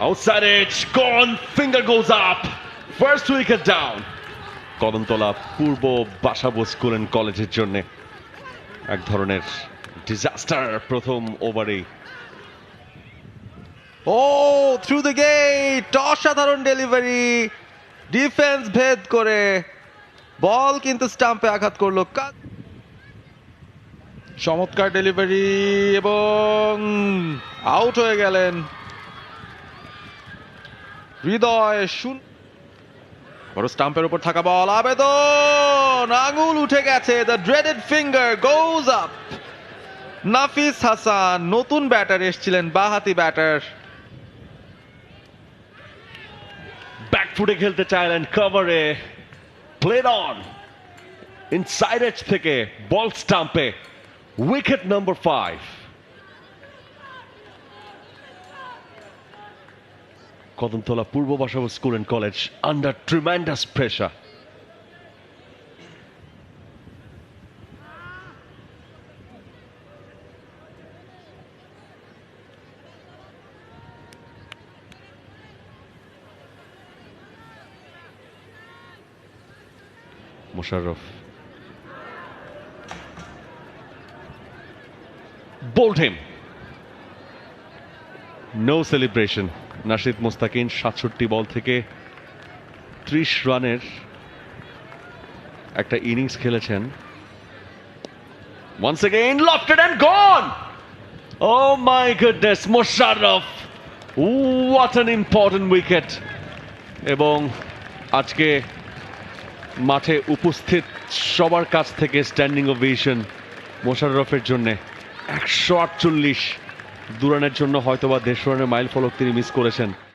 Outside edge, gone, finger goes up. First wicket down. Kadamtala পূর্ব বাসাবো school কলেজের জন্য এক ধরনের ডিজাস্টার প্রথম ওভারেই ও থ্রু দ্য গেট অসাধারণ ডেলিভারি ডিফেন্স ভেদ করে বল কিন্তু স্টাম্পে আঘাত করল। চমৎকার ডেলিভারি এবং আউট হয়ে গেলেন। হৃদয় শুন বড় স্টাম্পের উপর থাকা বল, আবেদন! আঙুল উঠে গেছে the dreaded finger goes up Nafis Hasan, নতুন ব্যাটার এসেছিলেন, বাহাতি ব্যাটার। ব্যাকফুটে খেলতে চাইলেন কভারে প্লেড অন ইনসাইড এজ থেকে ball স্টাম্পে wicket number five Kadamtala Purba Basabo school and college under tremendous pressure Mosharraf bowled him no celebration Nashid Mostakin সাতষট্টি ball থেকে ত্রিশ রানের একটা ইনিংস খেলেছেন। Once again lofted and gone oh my goodness Mosharraf what an important wicket এবং আজকে মাঠে উপস্থিত সবার কাছ থেকে স্ট্যান্ডিং ওভেশন মোশাররফের জন্য। একশো আটচল্লিশ দুরানের জন্য হয়তোবা দেড়শো রানের মাইল ফলক তিনি মিস করেছেন।